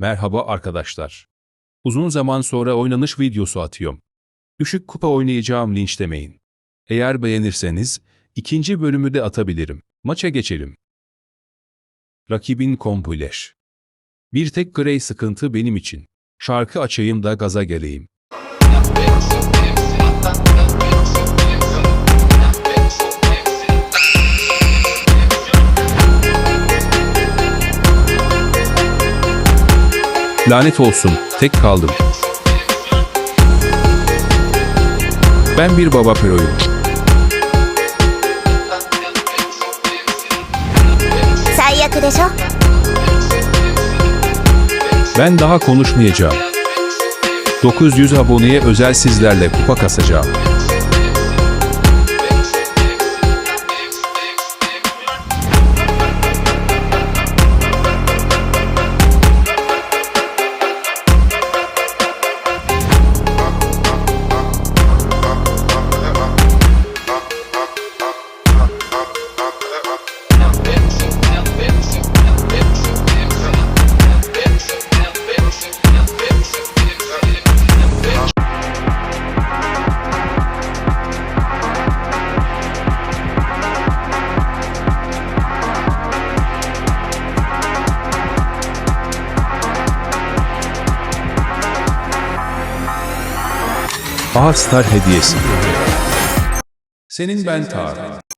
Merhaba arkadaşlar. Uzun zaman sonra oynanış videosu atıyorum. Düşük kupa oynayacağım linç demeyin. Eğer beğenirseniz ikinci bölümü de atabilirim. Maça geçelim. Rakibin kompuleş. Bir tek grey sıkıntı benim için. Şarkı açayım da gaza geleyim. Lanet olsun, tek kaldım. Ben bir baba peroyum. Ben daha konuşmayacağım. 900 aboneye özel sizlerle kupa kasacağım. Aha Star hediyesi. Senin ben Tar.